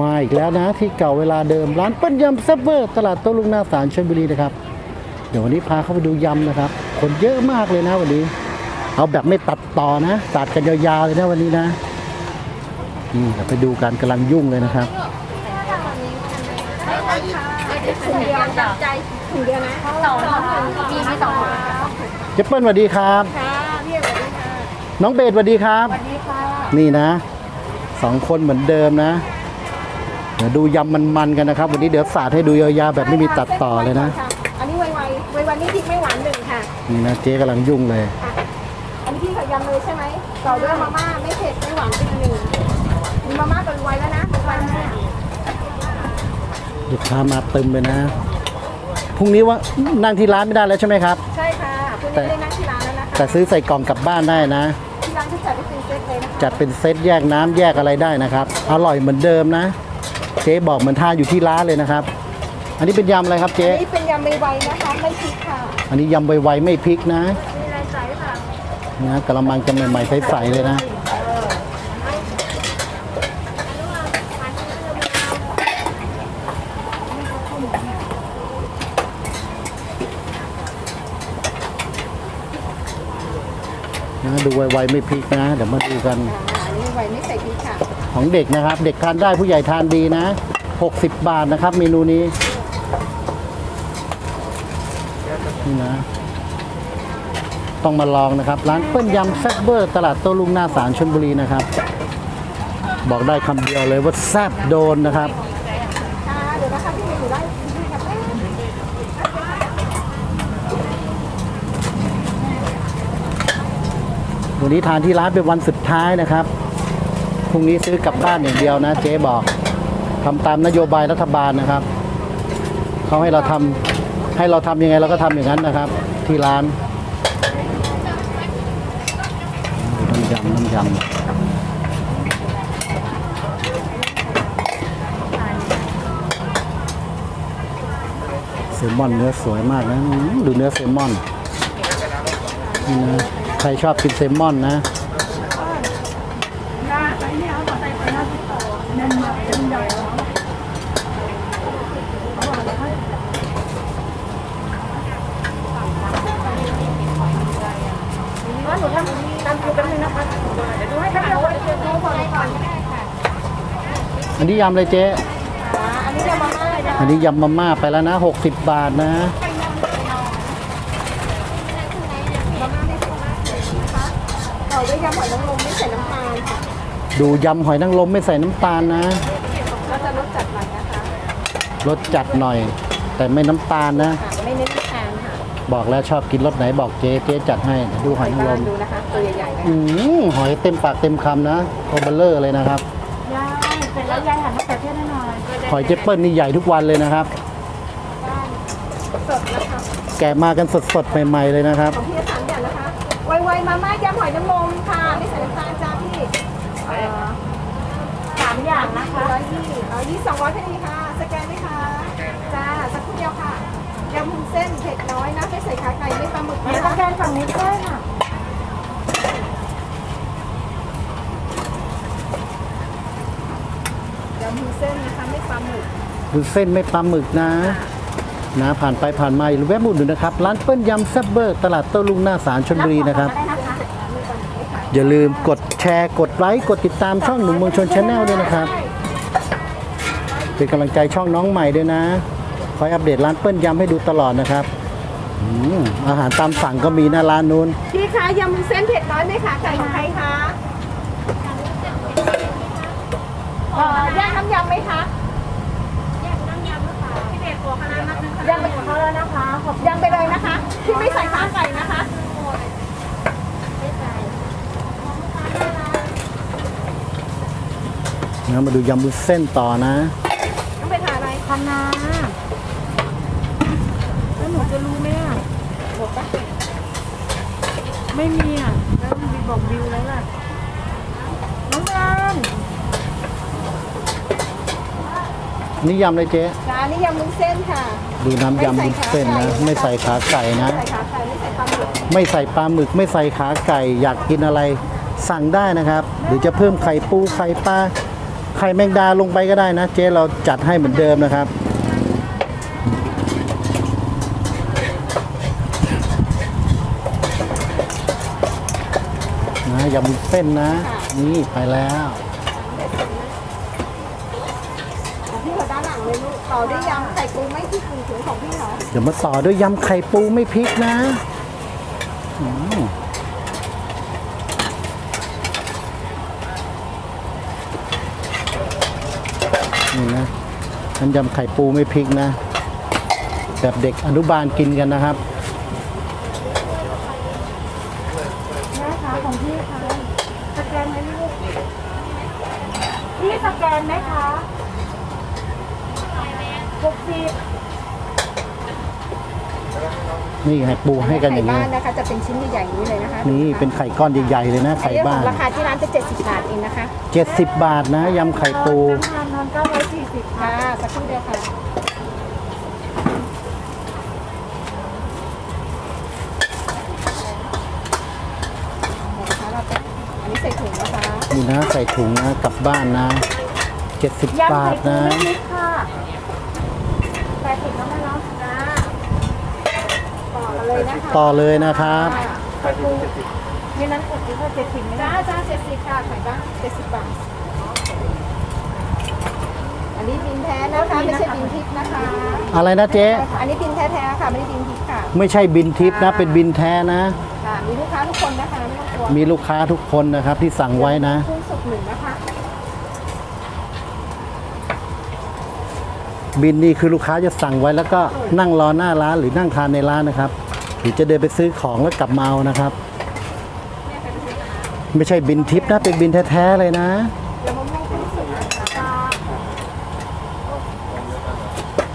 มาอีกแล้วนะที่เก่าเวลาเดิมร้านเปิ้ลยำแซ่บเวอร์ตลาดโต้ลุงหน้าศาลชลบุรีนะครับ เดี๋ยววันนี้พาเข้าไปดูยำนะครับ คนเยอะมากเลยนะวันนี้ เอาแบบไม่ตัดต่อนะตัดกันยาวๆเลยนะวันนี้นะนี่เดี๋ยวไปดูกันกำลังยุ่งเลยนะครับถุงเดียวจับใจถุงเดียวนะสองมีมีสองเจเปิ้ลสวัสดีครับค่ะพี่สวัสดีค่ะน้องเบสสวัสดีครับสวัสดีค่ะนี่นะสองคนเหมือนเดิมนะ เดี๋ยวดูยำมันๆกันนะครับ วันนี้เดี๋ยวสาดให้ดูยาวๆแบบไม่มีตัดต่อเลยนะ อันนี้ไวไวไวไวนี่พริกไม่หวานหนึ่งค่ะนี่นะเจ๊กำลังยุ่งเลย อันนี้พี่ขายำเลยใช่ไหมต่อด้วยมาม่าไม่เผ็ดไม่หวานเป็นหนึ่งมีมาม่ากับไวแล้วนะไวแล้วเนี่ยลูกค้ามาเต็มเลยนะ พรุ่งนี้ว่านั่งที่ร้านไม่ได้แล้วใช่ไหมครับ ใช่ค่ะคุณไม่ได้นั่งที่ร้านแล้วนะคะแต่ซื้อใส่กล่องกลับบ้านได้นะที่ร้านที่จัดให้เป็นเซตเลยนะคะจัดเป็นเซตแยกน้ำแยกอะไรได้นะครับ อร่อยเหมือนเดิมนะ เจ๊บอกเหมือนทานอยู่ที่ร้านเลยนะครับ อันนี้เป็นยำอะไรครับเจ๊อันนี้เป็นยำไวๆนะคะ ไม่พริกค่ะอันนี้ยำไวๆไม่พริกนะมีอะไรใส่ค่ะนะกระมังจะใหม่ๆใสๆเลยนะ นะดูไวๆไม่พริกนะ เดี๋ยวมาดูกัน อ่าอันนี้ไม่ใส่พริกค่ะ ของเด็กนะครับ เด็กทานได้ผู้ใหญ่ทานดีนะ 60 บาทนะครับ เมนูนี้นี่นะ ต้องมาลองนะครับ ร้านเปิ้ลยำแซ่บเบอร์ ตลาดโตลุงหน้าศาลชลบุรีนะครับ บอกได้คำเดียวเลยว่าแซ่บโดนนะครับวันนี้ทานที่ร้านเป็นวันสุดท้ายนะครับ พรุ่งนี้ซื้อกลับบ้านอย่างเดียวนะ เจ๊บอกทำตามนโยบายรัฐบาลนะครับเขาให้เราทำให้เราทำยังไงเราก็ทำอย่างนั้นนะครับ ที่ร้านน้ำยำน้ำยำเซลมอนเนื้อสวยมากนะ ดูเนื้อเซลมอนนี่นะใครชอบกินเซลมอนนะ ว่า หนูทำตามคิวแป๊บนึงนะคะเดี๋ยวดูให้แป๊บเดียวเดี๋ยวดูก่อนก่อนก็ได้ค่ะอันนี้ยำเลยเจ๊อ่าอันนี้จะมาม่าเลยนะอันนี้ยำมาม่าไปแล้วนะ 60 บาทนะมาม่าไม่ใส่มากเลยนะคะต่อด้วยยำหอยนางรมไม่ใส่น้ำตาลค่ะดูยำหอยนางรมไม่ใส่น้ำตาลนะก็จะรสจัดหน่อยนะคะรสจัดหน่อย แต่ไม่น้ำตาลนะค่ะไม่เน้นน้ำตาลค่ะ บอกแล้วชอบกินรสไหนบอกเจ๊เจ๊จัดให้ดูหอยนางรมดูนะคะตัวใหญ่ๆนะอืมหอยเต็มปากเต็มคำนะโอเบลเลอร์เลยนะครับ ยายเสร็จแล้วยายหันมาใส่เพื่อนหน่อยหอยเจเปิ้ลนี่ใหญ่ทุกวันเลยนะครับ สดนะคะแกะมากันสดๆใหม่ๆเลยนะครับ ของพี่สามอย่างนะคะไวๆมาม่ายำหอยนางรมค่ะไม่ใส่น้ำตาลจ้าพี่เอ่อสามอย่างนะคะร้อยยี่ร้อยยี่สองร้อยแค่นี้ค่ะสแกนไหมคะจ้าสักครู่เดียวค่ะยำมุน เส้นเผ็ดน้อยนะไม่ใส่ขาไก่ไม่ปลาหมึกนะคะสแกนฝั่งนี้ด้วยค่ะ ยำมุนเส้นนะคะไม่ปลาหมึกดูเส้นไม่ปลาหมึกนะ นะผ่านไปผ่านมาอย่าลืมแวะมาอุดหนุนนะครับ ร้านเปิ้ลยำแซ่บเบอร์ ตลาดโต้ลุงหน้าศาลชลบุรีนะครับ อย่าลืมกดแชร์กดไลค์กดติดตามช่องหนุ่มเมืองชนชาแนลด้วยนะครับ เป็นกำลังใจช่องน้องใหม่ด้วยนะ คอยอัปเดตร้านเปิ้ลยำให้ดูตลอดนะครับอืมอาหารตามสั่งก็มีนะร้านนู้น พี่คะยำมุนเส้นเผ็ดน้อยไหมคะไก่ของใครคะเอ่อแยกน้ำยำไหมคะแยกน้ำยำค่ะพี่เด็กตัวคณะนักนึงยำไปของเขาแล้วนะคะยำไปเลยนะคะที่ไม่ใส่ขาไก่นะคะนะมาดูยำบุญเส้นต่อนะ ต้องไปทานอะไรคณะแล้วหนูจะ รู้ไหมอะบอกปะไม่มีอะแล้วมีบอกบิวแล้วล่ะน้องกันนี่ยำเลยเจ๊จ้านี่ยำมุ้นเส้นค่ะ ดูน้ำยำบุญเส้นนะ ไม่ใส่ขาไก่นะไม่ใส่ขาไก่ไม่ใส่ปลาหมึกไม่ใส่ปลาหมึกไม่ใส่ขาไก่ อยากกินอะไรสั่งได้นะครับ หรือจะเพิ่มไข่ปูไข่ปลาไข่แมงดาลงไปก็ได้นะ เจ๊เราจัดให้เหมือนเดิมนะครับ ยำวุ้นเส้นนะ นี่ไปแล้วของพี่เขาด้านหลังเลยลูกต่อด้วยยำไข่ปูไม่ที่กึ่งถึงของพี่เหรอเดี๋ยวมาต่อด้วยยำไข่ปูไม่พริกนะอืมนี่นะน้ำยำไข่ปูไม่พริกนะ แบบเด็กอนุบาลกินกันนะครับ แม่คะของพี่คะสแกนไหมลูกพี่สแก นไหมคะหกสิบนี่ไข่ปูให้กันอย่างไข่นี้บ้านนะคะจะเป็นชิ้นใหญ่ๆอย่างนี้เลยนะคะนี่เป็นไข่ก้อนใหญ่ๆเลยนะไข่ไข่บ้าบ้านนราคาที่ร้านจะ70 บาทเองนะคะ70 บาทนะยำไข่ปู น้ำมันนอน940ค่ะสักครู่เดียวค่ะอันนี้ใส่ถุงนะคะนี่นะใส่ถุงนะกลับบ้านนะ 70บาทนะไม่นิดค่ะแปดสิบแล้วแม่เนาะจ้าต่อกันเลยนะคะต่อเลยนะครับไปดูนี่นั้นกดที่ว่าเจ็ดสิบไหมจ้าจ้าเจ็ดสิบค่ะขายบ้างเจ็ดสิบบาทอันนี้บินแท้นะคะไม่ใช่บินทิพย์นะคะ อะไรนะเจ๊อันนี้บินแท้ๆค่ะไม่ได้บินทิพย์ค่ะ ไม่ใช่บินทิปนะเป็นบินแท้นะค่ะมีลูกค้าทุกคนนะคะไม่ต้องกลัวมีลูกค้าทุกคนนะครับที่สั่งไว้นะ กุ้งสุกหนึ่งนะคะ บินนี่คือลูกค้าจะสั่งไว้แล้วก็นั่งรอหน้าร้านหรือนั่งทานในร้านนะครับหรือจะเดินไปซื้อของแล้วกลับมาเอานะครับ ไม่ใช่บินทิปนะเป็นบินแท้ๆเลยนะเดี๋ยวมะม่วงกุ้งสุกนะคะ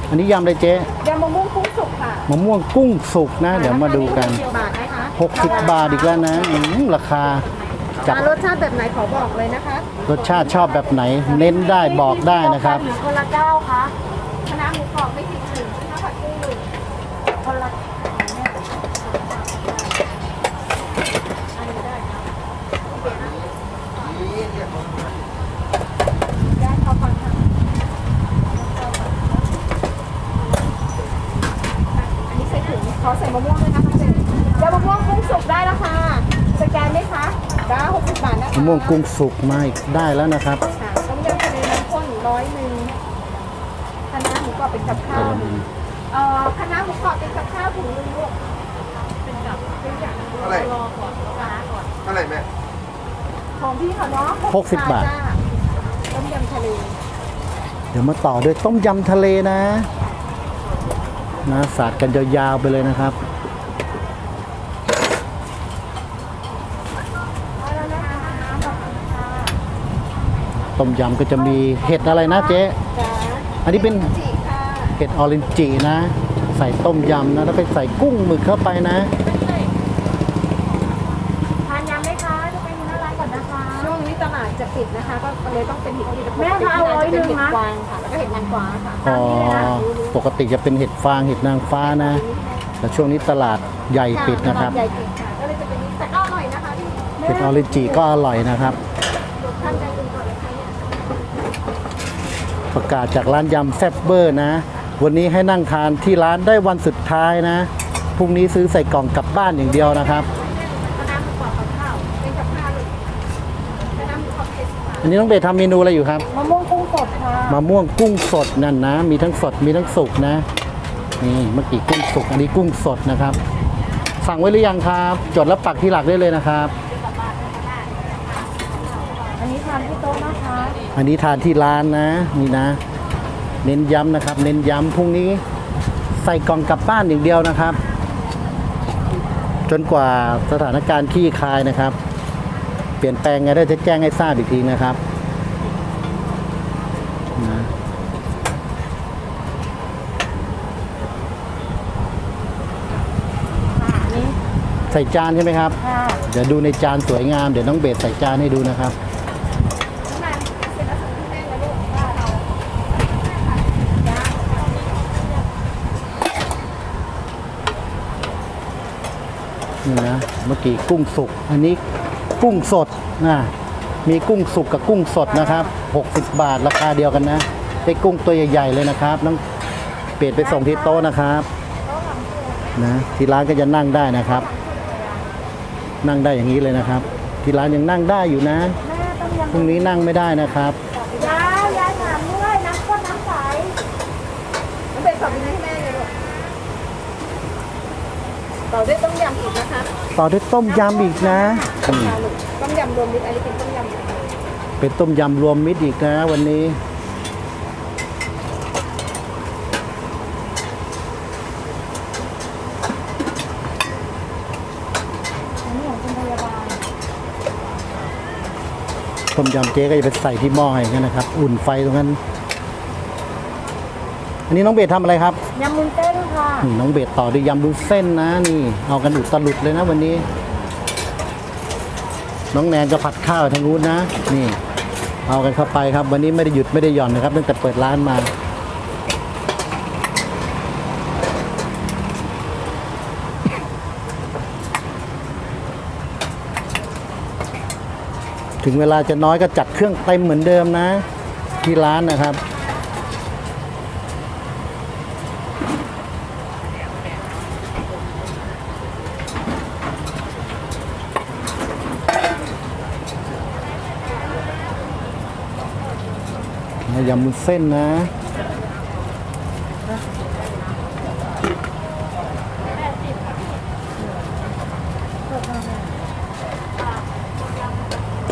อันนี้ยำเลยเจ๊เดี๋ยวมะม่วงกุ้งสุกค่ะมะม่วงกุ้งสุกนะ เดี๋ยวมาดูกันบาทนะคะ60บาทอีกแล้วนะอืมราคาจับอ่ารสชาติแบบไหนขอบอกเลยนะคะ รสชาติชอบแบบไหน เน้นได้บอกได้นะครับคนละเก้าคะคณะหมูกรอบไม่ผิดถึงข้าวผัดกุ้งหนึ่งคนละอันนี้ได้ค่ะได้ข้าวผัดค่ะอันนี้ใส่ถุงขอใส่มะม่วงด้วยนะคะเจ๊เดี๋ยวมะม่วงกุ้งสุกได้แล้วค่ะ สแกนไหมคะได้60 บาทนะคะ มะม่วงกุ้งสุกมาอีกได้แล้วนะครับค่ะต้มยำทะเลน้ำข้นร้อยหนึ่งคณะหมูกรอบเป็นกับข้าวเอ่อคณะหมูกรอบเป็นกับข้าวถุงนึงลูกเป็นกับเป็นอย่างเท่าไหร่ รอก่อนรอก่อน เท่าไหร่แม่ของพี่เขาเนาะหกสิบบาท จ้ต้มยำทะเลเดี๋ยวมาต่อด้วยต้มยำทะเลนะนะสาดกันยาวๆไปเลยนะครับ เอาแล้วนะคะขอบคุณค่ะ ต้มยำก็จะมีเห็ดอะไรนะเจ๊จ้าอันนี้เป็นจีค่ะเห็ดออเรนจินะ ใส่ต้มยำนะแล้วไปใส่กุ้งหมึกเข้าไปนะทานยำไหมคะจะไปหน้าร้านก่อนนะคะช่วงนี้ตลาดจะปิดนะคะ ก็เลยต้องเป็นเห็ดที่แม่คะเอาร้อยหนึ่งนะเห็ดกวางค่ะแล้วก็เห็ดนางกวางค่ะอ๋อปกติจะเป็นเห็ดฟางเห็ดนางฟ้านะ แต่ช่วงนี้ตลาดใหญ่ปิดนะครับใหญ่ปิดค่ะก็เลยจะเป็นนี้แต่ก็อร่อยนะคะพี่เห็ดออเรนจิก็อร่อยนะครับ ท่านใดอื่นก่อนเลยค่ะเนี่ย ประกาศจากร้านยำแซ่บเบอร์นะ วันนี้ให้นั่งทานที่ร้านได้วันสุดท้ายนะ พรุ่งนี้ซื้อใส่กล่องกลับบ้านอย่างเดียวนะครับคณะหมูกรอบกับข้าวเป็นกับข้าวเลยคณะหมูกรอบเจ็ดสิบบาทอันนี้น้องเบสทำเมนูอะไรอยู่ครับ มะม่วงกุ้งสดค่ะมะม่วงกุ้งสดนั่นนะ มีทั้งสดมีทั้งสุกนะ นี่เมื่อกี้กุ้งสุก อันนี้กุ้งสดนะครับ สั่งไว้หรือยังครับ จดแล้วปักที่หลักได้เลยนะครับอันนี้ ทานที่โต๊ะนะคะอันนี้ทานที่ร้านนะนี่นะ เน้นย้ำนะครับ เน้นย้ำพรุ่งนี้ ใส่กล่องกลับบ้านอย่างเดียวนะครับ จนกว่าสถานการณ์ขี้คายนะครับ เปลี่ยนแปลงไงได้จะแจ้งให้ทราบอีกทีนะครับนะค่ะอันนี้ใส่จานใช่ไหมครับ ค่ะ เดี๋ยวดูในจานสวยงาม เดี๋ยวน้องเบสใส่จานให้ดูนะครับ น้ำมันเป็นลักษณะที่แห้งแล้วลูกว่าเราจ้า นี่นะ เมื่อกี้กุ้งสุก อันนี้กุ้งสดนะมีกุ้งสุกกับกุ้งสดนะครับ 60 บาทราคาเดียวกันนะได้กุ้งตัวใหญ่ๆเลยนะครับน้องเปลี่ยนไปส่งที่โต๊ะนะครับนะที่ร้านก็จะนั่งได้นะครับ นั่งได้อย่างนี้เลยนะครับ ที่ร้านยังนั่งได้อยู่นะพรุ่งนี้นั่งไม่ได้นะครับ ยาวยายถามด้วยน้ำข้นน้ำใสมันเป็นสอบยังไงให้แม่เลยลูกต่อด้วยต้มยำอีกนะคะ ต่อด้วยต้มยำอีกนะอืมลูกต้มยำรวมมิตรอันนี้เป็นต้มยำเป็นต้มยำรวมมิตรอีกนะวันนี้อันนี้ของคุณพยาบาลต้มยำเจ๊ก็จะไปใส่ที่หม้ออย่างนั้นนะครับ อุ่นไฟตรงนั้น อันนี้น้องเบสทำอะไรครับยำมุนเต้นค่ะอืมน้องเบสต่อด้วยยำบุญเส้นนะนี่ เอากันอุดตลุดเลยนะวันนี้ น้องแนนจะผัดข้าวทางนู้นนะ นี่ เอากันเข้าไปครับ วันนี้ไม่ได้หยุดไม่ได้หย่อนนะครับตั้งแต่เปิดร้านมา ถึงเวลาจะน้อยก็จัดเครื่องเต็มเหมือนเดิมนะ ที่ร้านนะครับ ยำมุนเส้นนะ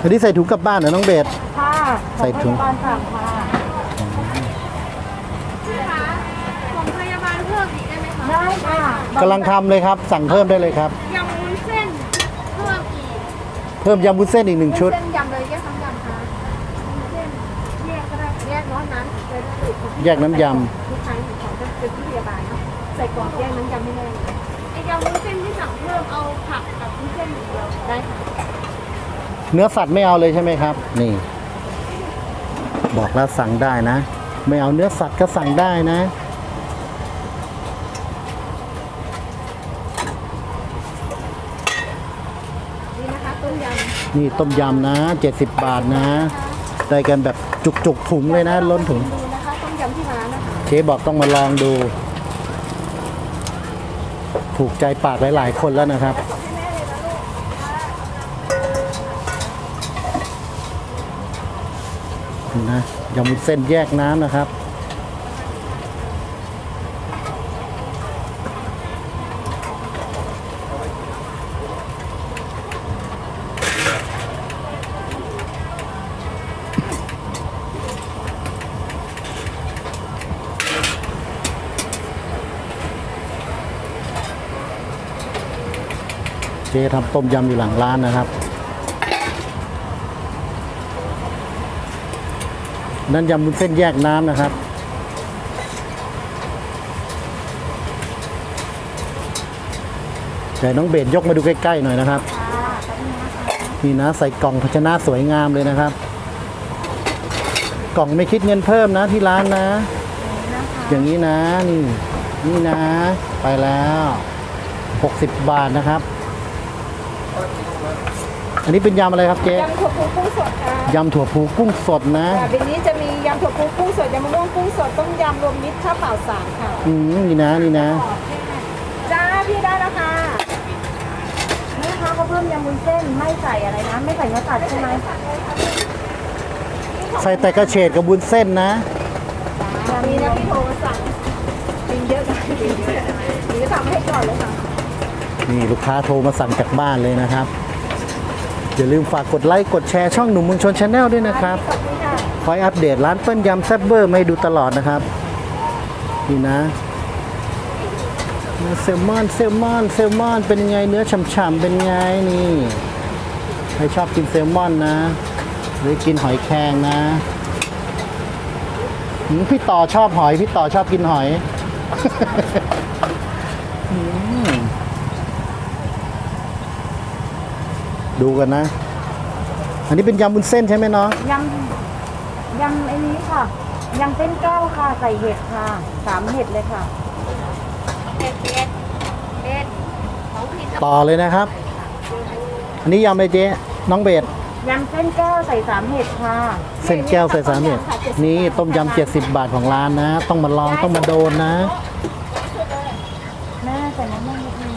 อันนี้ใส่ถุงกลับบ้านเหรอน้องเบส ค่ะใส่ถุง ของพยาบาลสั่งค่ะของพยาบาลเพิ่มอีกได้ไหมคะได้ค่ะกำลังทำเลยครับ สั่งเพิ่มได้เลยครับ ยำวุ้นเส้นเพิ่มอีกเพิ่มยำบุญเส้นอีกหนึ่งชุด เส้นยำเลยแยกทั้งยำค่ะเส้นแยกก็ได้แยกน้อยนั้นเลยนะ แยกน้ำยทุกครั้งของจะเป็นที่พยาบาลเนาะใส่กล่องแยกน้ำยำไม่ได้ไอ้ยำวุ้นเส้นที่สั่งเพิ่มเอาผักกับวุ้นเส้นอย่างเดียวได้ค่ะเนื้อสัตว์ไม่เอาเลยใช่ไหมครับ นี่ บอกแล้วสั่งได้นะ ไม่เอาเนื้อสัตว์ก็สั่งได้นะ นี่นะคะต้มยำนี่ต้มยำนะ 70 บาทนะ ได้กันแบบจุกๆถุงเลยนะ ล้นถุง ดูนะคะต้มยำที่ ร้านนะคบอกต้องมาลองดู ถูกใจปากหลาย ๆ คนแล้วนะครับนะยำวุ้นเส้นแยกน้ำนะครับ เจ๊ทำต้มยำอยู่หลังร้านนะครับนั่นยำวุ้นเส้นแยกน้ำนะครับ แต่น้องเบสยกมาดูใกล้ๆหน่อยนะครับนี่นะใส่กล่องภาชนะสวยงามเลยนะครับ กล่องไม่คิดเงินเพิ่มนะที่ร้านนะ อย่างนี้นะนี่นี่นะ ไปแล้ว 60 บาทนะครับ อันนี้เป็นยำอะไรครับเจ๊ยำถั่วปูกุ้งสดค่ะยำถั่วพูกุ้งสดนะค่ะเป็นนี้จะมียำถั่วปูกุ้งสดยำมะม่วงกุ้งสดต้มยำรวมมิตรข้าวเปล่าสามค่ะอืมนี่นะนี่นะจ้าพี่ได้แล้วค่ะแม่ค้าก็เพิ่มยำวุ้นเส้นไม่ใส่อะไรนะ ไม่ใส่เนื้อสัตว์ใช่ไหมใส่แต่กระเฉดกับบุญเส้นนะมีนะพี่โทรมาสั่งกินเยอะจังกินเยอะนี่ก็ทำให้ก่อนเลยค่ะ นี่ลูกค้าโทรมาสั่งจากบ้านเลยนะครับ อย่าลืมฝากกดไลค์กดแชร์ช่องหนุ่มเมืองชนชาแนลด้วยนะครับขอบคุณค่ะคอยอัปเดตร้านเปิ้ลยำแซ่บเบอร์มาให้ดูตลอดนะครับ นี่นะนะเซลมอนเซลมอนเซลมอนเป็นยังไงเนื้อฉ่ำๆเป็นไงนี่ใครชอบกินเซลมอนนะ หรือกินหอยแครงนะหืมพี่ต่อชอบหอย พี่ต่อชอบกินหอย อืม ดูกันนะ อันนี้เป็นยำบุญเส้นใช่ไหมเนาะยำยำไอ้นี้ค่ะยำเส้นแก้วค่ะใส่เห็ดค่ะสามเห็ดเลยค่ะเด็ดเด็ดเด็ดของผิดต่อเลยนะครับ อันนี้ยำอะไรเจ๊น้องเบสยำเส้นแก้วใส่สามเห็ดค่ะ เส้นแก้วใส่สามเนี่ยนี่ต้มยำ70บาทของร้านนะ ต้องมาลองต้องมาโดนนะแม่ใส่น้ำมันนิดนึง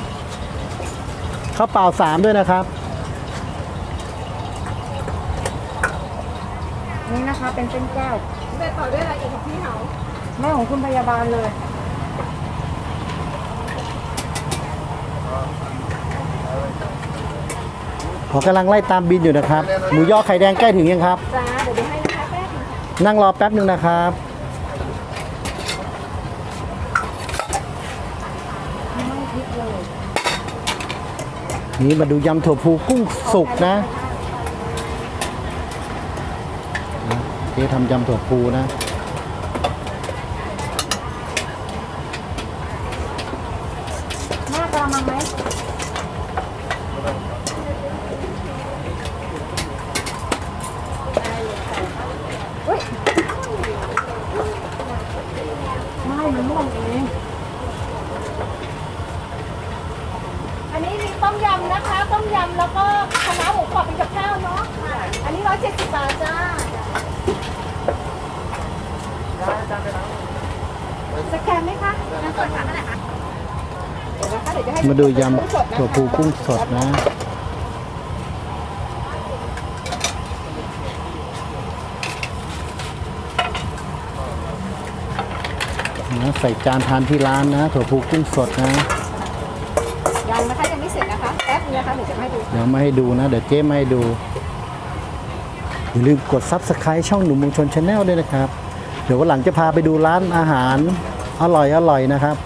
ข้าวเปล่าสามด้วยนะครับ นี่นะคะเป็นเส้นแก้วไปต่อด้วยอะไรอีกของพี่เหาแม่ของคุณพยาบาลเลยขอกำลังไล่ตามบินอยู่นะครับ หมูยอไข่แดงใกล้ถึงยังครับ จ้าเดี๋ยวดูให้นะคะแป๊บนึงค่ะนั่งรอแป๊บหนึ่งนะครับนี่มาดูยำถั่วพูกุ้งสุกนะน เจ๊ทำยำถั่วพูนะ แม่กระมังไหม อุ้ย ไม่มันม่วงเอง อันนี้มีต้มยำนะคะ ต้มยำแล้วก็คณะน้าหมูกรอบเป็นกับข้าวเนาะอันนี้ร้อยเจ็ดสิบบาทจ้าสแกนไหมคะน้ำสดค่ะเท่าไหร่คะเดี๋ยวนะคะเดี๋ยวจะให้มาดูยกุ้งสดำนะคะถั่วพูกุ้งสดนะนะใส่จานทานที่ร้านนะถั่วพูกุ้งสดนะยังนะคะยังไม่เสร็จนะคะแป๊บนึงนะคะเดี๋ยวจะให้ดูเดี๋ยวมาให้ดูนะ เดี๋ยวเจ๊มาให้ดูอย่าลืมกดซับสไคร b ์ช่องหนุ่มเมืองชนชาแนลด้วยนะครับ เดี๋ยววันหลังจะพาไปดูร้านอาหารอร่อยอร่อยนะครับ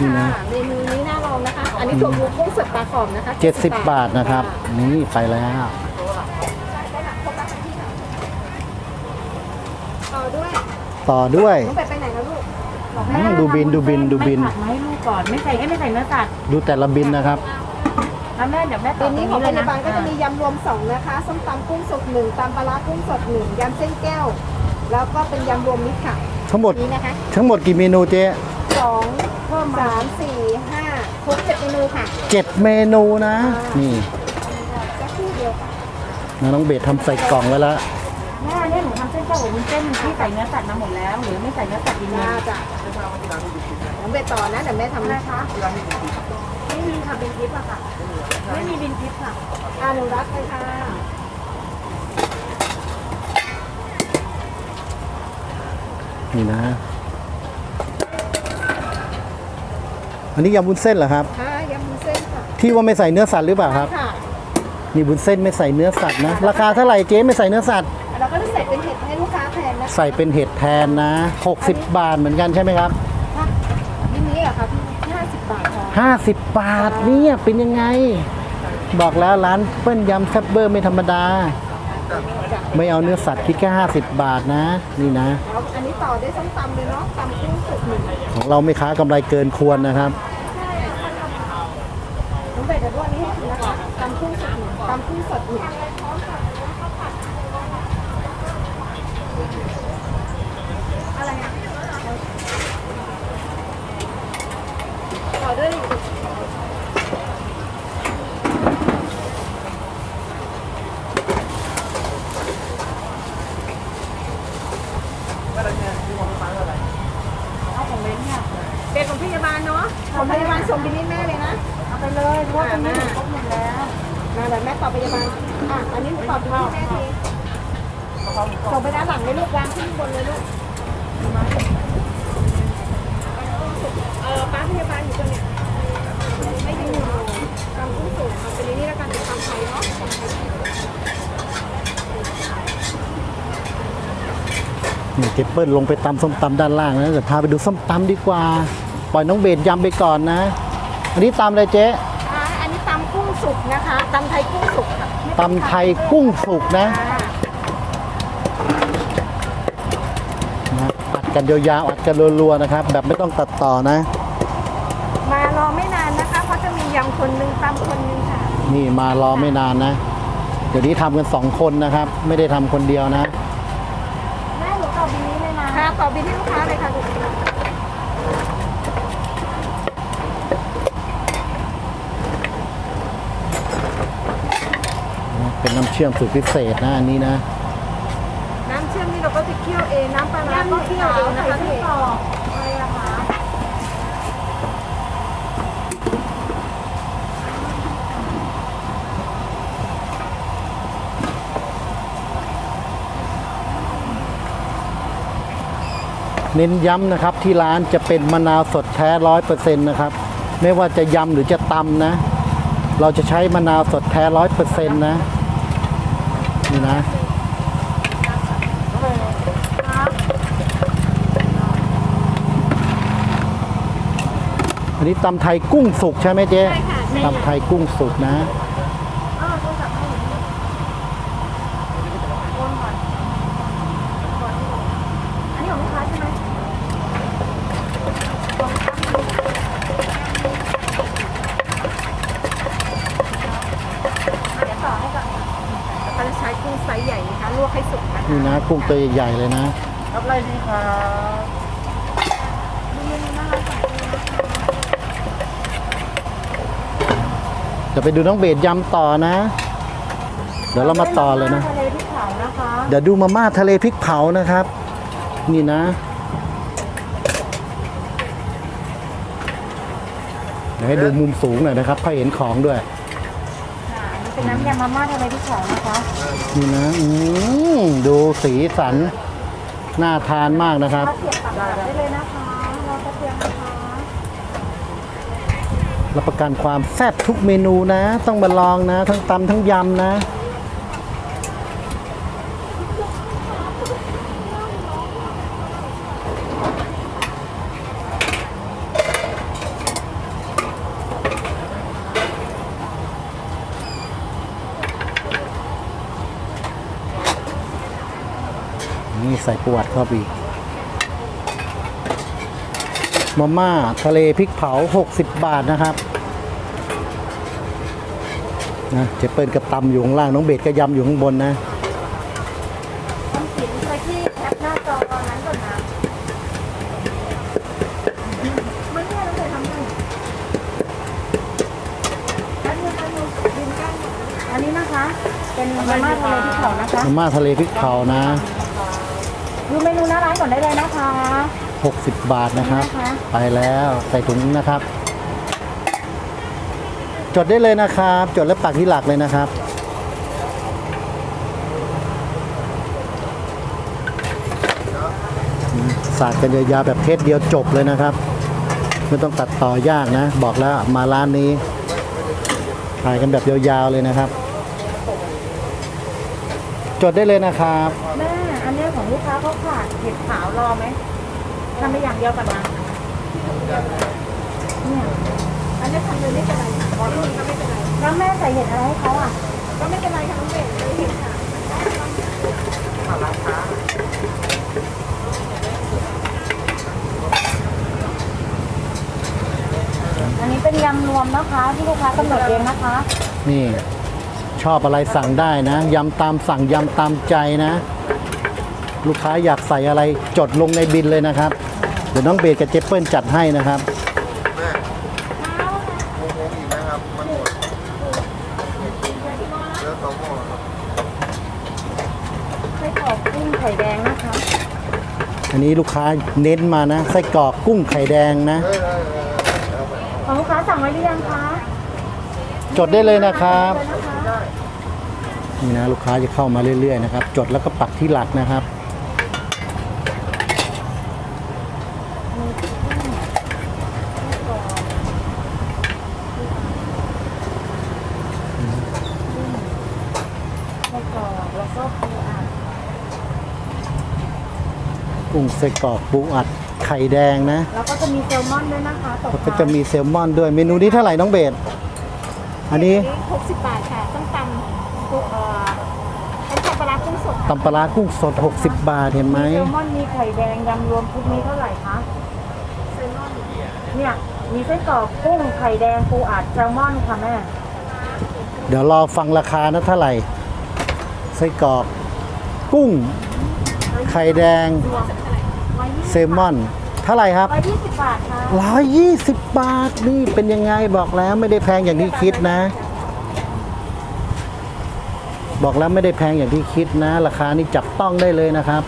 นี่นี่ค่ะนะเมนูนี้น่าลองนะคะ อันนี้ตัวหมูกุ้งสดปลากรอบนะคะ70บาทนะครับ นี่ไปแล้ว ต่อด้วยต่อด้วย น้องเป็ดไปไหนแล้วลูกบอกอืมดูบินดูบินดูบิน ไม่ผัดมาให้ลูกก่อนไม่ใส่เอ้ยไม่ใส่เนื้อสัตว์ดูแต่ละบินนะครับ แล้วแม่เดี๋ยวแม่ตตัอวบนี้นี้ของเลพยนะยาบาลก็จะมียำรวมสองนะคะส้มตำกุ้งสดหนึ่งตำปลาร้ากุ้งสดหนึ่งยำเส้นแก้ว แล้วก็เป็นยำรวมมิตรค่ะทั้งหมด นี้นะคะทั้งหมดกี่เมนูเจ๊ สองเพิ่มสามสี่ห้าครบเจ็ดเมนูค่ะ เจ็ดเมนูนะ นี่สักครู่เดียวค่ะนะน้องเบสทำใส่กล่องไว้แล้วแม่เนี่ยหนูทำเส้นแก้วกับวุ้นเส้นที่ใส่เนื้อสัตว์มาหมดแล้ว หรือไม่ใส่เนื้อสัตว์ดีจ้าจ้ะน้องเป็ดต่อนะเดี๋ยวแม่ทำๆนะนะคะไม่มีค่ะเป็นคลิปอะค่ะ ไม่มีบินคลิปค่ะอ่าหนูรักเลยค่ะนี่นะ อันนี้ยำวุ้นเส้นเหรอครับค่ะยำวุ้นเส้นค่ะที่ว่าไม่ใส่เนื้อสัตว์หรือเปล่าครับค่ะนี่บุญเส้นไม่ใส่เนื้อสัตว์นะ ราคาเท่าไหร่เจ๊ไม่ใส่เนื้อสัตว์เราก็จะใส่เป็นเห็ดให้ลูกค้าแทนนะคะใส่เป็นเห็ดแทนนะ 60 บาทเหมือนกันใช่ไหมครับนี่นี้เหรอคะพี่ห้าสิบบาทค่ะ50บาทเนี่ยเป็นยังไง บอกแล้วร้านเปิ้ลยำแซ่บเบอร์ไม่ธรรมดา ไม่เอาเนื้อสัตว์คิดแค่50 บาทนะ นี่นะแล้วอันนี้ต่อด้วยส้มตำเลยเนาะตำกุ้งสุกหนึ่งของเราไม่ค้ากำไรเกินควรนะครับ น้องเป็ดจะด้วยอันนี้ให้คุณนะคะตำกุ้งสดหนึ่งตำกุ้งสดหนึ่งอะไรอะต่อด้วยเอาของเล้นเนี่ย เป็นของพยาบาลเนาะของ พยาบาลส่งบินให้แม่เลยนะ เอาไปเลยเพราะว่าตรงนี้หนูครบหมดแล้วมาเดี๋ยวแม่ตอบพยาบาลอะอันนี้หนูตอบบินให้แม่ทีส่งไปด้านหลังเลยลูกวางขึ้นบนเลยลูกเออป้าพยาบาลอยู่ตรงเนี้ยไม่อยู่ตามกุ้งสุกเอาไปในนี้แล้วกันเป็นตามไทยเนาะนี่เจเปิ้ลลงไปตำส้มตำด้านล่างนะเดี๋ยวพาไปดูส้มตำดีกว่าป ล่อยน้องเบสยำไปก่อนนะ อันนี้ตำเลยเจ๊อ่าอันนี้ตำกุ้งสุกนะคะตำไทยกุ้งสุกค่ะตำไทยกุ้งสุกนะอ่านะอัดกันยาวๆอัดกันรัวๆนะครับ แบบไม่ต้องตัดต่อนะ มารอไม่นานนะคะเพราะจะมียำคนหนึงตำคนหนึงค่ะนี่มารอไม่นานนะ เดี๋ยวนี้ทำกันสองคนนะครับ ไม่ได้ทำคนเดียวนะ แม่หนูตอบบินนี้เลยนะ ค่ะต่อบินให้ลูกค้าเลยค่ะลูก น้ำ เชื่อมสูตรพิเศษนะอันนี้นะ น้ำเชื่อมนี่เราก็จะเคี่ยวเอง น้ำปลาร้าก็เคี่ยวเองนะคะพี่อะไรอะคะเน้นย้ำนะครับที่ร้านจะเป็นมะนาวสดแท้ร้อยเปอร์เซ็นต์นะครับ ไม่ว่าจะยำหรือจะตำนะ เราจะใช้มะนาวสดแท้ร้อยเปอร์เซ็นต์นะ นี่นะอันนี้ตำไทยกุ้งสุกใช่ไหมเจ๊ใช่ค่ะใช่ตำไทยกุ้งสุกนะ อันนี้ของลูกค้าใช่ไหมเดี๋ยวต่อให้ก่อนค่ะแล้วก็จะใช้กุ้ง ไซส์ใหญ่นะคะลวกให้สุกนะคะนี่นะกุ้งตัวใหญ่ๆเลยนะ รับอะไรดีคะเดี๋ยวไปดูน้องเบสยำต่อนะ เดี๋ยวเรามาต่อเลยนะ ทะเลพริกเผานะคะเดี๋ยวดูมาม่าทะเลพริกเผานะครับ นี่นะ เดี๋ยวให้ดูมุมสูงหน่อยนะครับค่อยเห็นของด้วยค่ะอันนี้ เป็นน้ำยำมาม่าทะเลพริกเผานะคะนี่นะอืมดูสีสัน น่าทานมากนะครับข้าวเสียบตักได้เลยนะคะรอกระเทียมนะคะรับประกันความแซ่บทุกเมนูนะ ต้องมาลองนะ ทั้งตำทั้งยำนะ ใส่ประวัติเข้าไปอีกมาม่าทะเลพริกเผา 60 บาทนะครับนะเจ๊เปิ้ลกับตำอยู่ข้างล่าง น้องเบสก็ยำอยู่ข้างบนนะต้องกินไปที่แคปหน้าจอตอนนั้นก่อนนะไม่ใช่เราเคยทำกันอันนี้อันนี้ดินก้านอันนี้นะคะ เป็นมาม่าทะเลพริกเผานะคะมาม่าทะเลพริกเผานะ ดูเมนูหน้าร้านก่อนได้เลยนะคะ 60 บาทนะครับนะคะ ไปแล้วใส่ถุงนะครับ จดได้เลยนะครับ จดแล้วปักที่หลักเลยนะครับ สาดกันยาวๆแบบเทสเดียวจบเลยนะครับ ไม่ต้องตัดต่อยากนะ บอกแล้วมาร้านนี้ถ่ายกันแบบยาวๆเลยนะครับ จดได้เลยนะครับแม่ อันเนี้ยของลูกค้าเขาขาดเห็ดขาวรอไหมทำไปอย่างเดียวก่อนนะเนี่ยอันนี้ทำเลยไม่เป็นไรค่ะขอที่นก็ไม่เป็นไร แล้วแม่ใส่เห็ดอะไรให้เขาอะ ก็ไม่เป็นไรค่ะน้องเบสเลยเห็นค่ะอันนี้เป็นยำรวมนะคะ ที่ลูกค้ากำหนดเองนะคะ นี่ ชอบอะไรสั่งได้นะ ยำตามสั่งยำตามใจนะ ลูกค้าอยากใส่อะไรจดลงในบินเลยนะครับ เดี๋ยวน้องเบสกับเจเปิลจัดให้นะครับ ไส้กรอกกุ้งไข่แดงนะคะอันนี้ลูกค้าเน้นมานะไส้กรอกกุ้งไข่แดงนะ ของลูกค้าสั่งไว้หรือยังคะจดได้เลยนะครับเลยนะคะนี่นะลูกค้าจะเข้ามาเรื่อยๆนะครับ จดแล้วก็ปักที่หลักนะครับ ไส้กรอกแล้วก็ปูอัด กุ้ง ไส้กรอกปูอัดไข่แดงนะแล้วก็จะมีแซลมอนด้วยนะคะตกแล้วก็จะมีแซลมอนด้วยเมนูนี้เท่าไหร่น้องเบสอันนี้60บาทค่ะต้องตำกุ้งเอ่อต้องตำปลาร้ากุ้งสดตำปลาร้ากุ้งสด 60 บาทเห็นไหม มีแซลมอนมีไข่แดงยำรวมชุดนี้เท่าไหร่คะเซลมอนเนี่ยมีไส้กรอกกุ้งไข่แดงปูอัดแซลมอนค่ะแม่เดี๋ยวรอฟังราคานะเท่าไหร่ไส้กรอก กุ้ง ไข่แดงเซ ลมอน เท่าไหร่ครับร้อยยี่สิบบาทค่ะร้อยยี่สิบบาท นี่เป็นยังไงบอกแล้วไม่ได้แพงอย่างที่คิดนะ บอกแล้วไม่ได้แพงอย่างที่คิดนะ ราคานี่จับต้องได้เลยนะครับ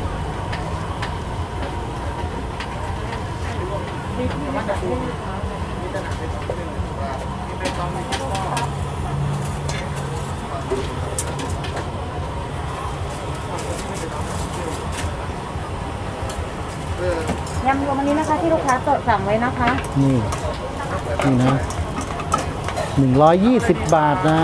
ยำรวมอันนี้นะคะ ที่ลูกค้า สั่งไว้นะคะ นี่ นี่นะหนึ่งร้อยยี่สิบบาทนะ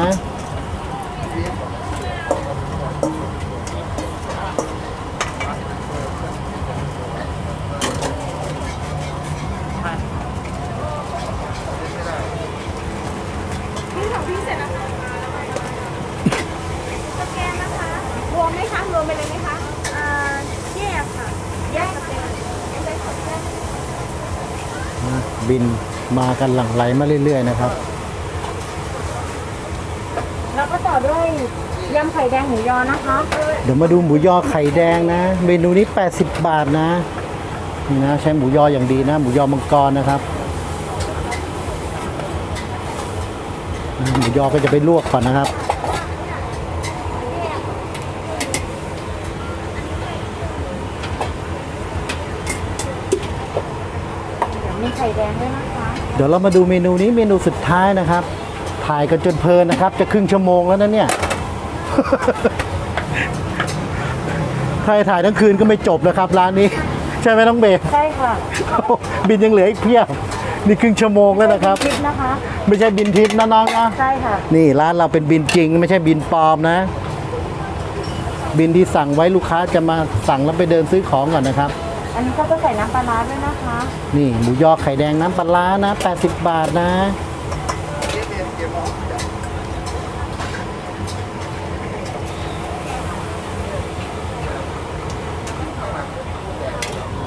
บินมากันหลั่งไหลมาเรื่อย ๆ นะครับ แล้วก็ต่อด้วยยำไข่แดงหมูยอนะคะ เดี๋ยวมาดูหมูยอไข่แดงนะ เมนูนี้ 80 บาทนะนี่นะ ใช้หมูยออย่างดีนะ หมูยอมังกรนะครับนะหมูยอก็จะไปลวกก่อนนะครับ เดี๋ยวมีไข่ แดงด้วยนะคะเดี๋ยวเรามาดูเมนูนี้เมนูสุดท้ายนะครับ ถ่ายกันจนเพลินนะครับ จะครึ่งชั่วโมงแล้วนะเนี่ยถ้าให้ถ่ายทั้งคืนก็ไม่จบนะครับ ร้านนี้ ใช่ไหมน้องเบย์ใช่ค่ะบินยังเหลืออีกเพียบนี่ครึ่งชั่วโมงแล้วนะครับพริกนะคะไม่ใช่บินทิพย์นะน้องนะใช่ค่ะนี่ร้านเราเป็นบินจริง ไม่ใช่บินปลอมนะ บินที่สั่งไว้ลูกค้าจะมาสั่งแล้วไปเดินซื้อของก่อนนะครับ อันนี้ก็จะใส่น้ำปลาร้าด้วยนะคะ นี่หมูยอไข่แดงน้ำปลาร้านะ 80 บาทนะ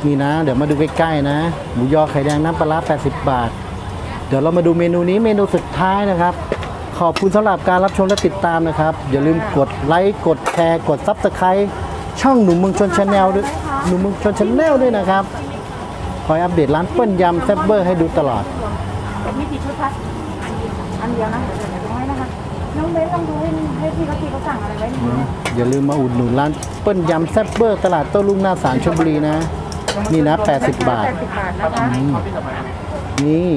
นี่นะ เดี๋ยวมาดูใกล้ๆนะ หมูยอไข่แดงน้ำปลาร้า80 บาท เดี๋ยวเรามาดูเมนูนี้เมนูสุดท้ายนะครับ ขอบคุณสำหรับการรับชมและติดตามนะครับ อย่าลืมกดไลค์ กดแชร์ กดซับสไครต์ช่องหนุ่มเมืองชนชาแนลด้วย หนุ่มเมืองชนชาแนลด้วยนะครับ คอยอัปเดตร้านเปิ้ลยำแซ่บเบอร์ให้ดูตลอดมีกี่ชุดคะอันเดียวนะเดี๋ยวเดี๋ยวดูให้นะคะน้องเบสลองดูให้ให้พี่เขาทีเขาสั่งอะไรไว้ในนี้นะอย่าลืมมาอุดหนุนร้านเปิ้ลยำแซ่บเบอร์ตลาดโต้รุ่งหน้าสารชลบุรีนะ นี่นะ 80 บาท80บาทนะคะ นี่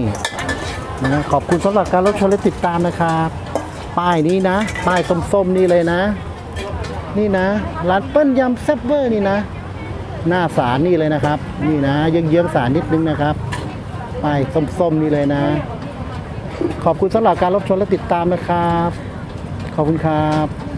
นะขอบคุณสำหรับการรับชมและติดตามนะครับ ป้ายนี้นะ ป้ายส้มๆนี่เลยนะ นี่นะ ร้านเปิ้ลยำแซ่บเบอร์นี่นะ หน้าศาลนี่เลยนะครับ นี่นะเยื้องๆศาลนิดนึงนะครับป้ายส้มๆนี่เลยนะ ขอบคุณสำหรับการรับชมและติดตามนะครับ ขอบคุณครับ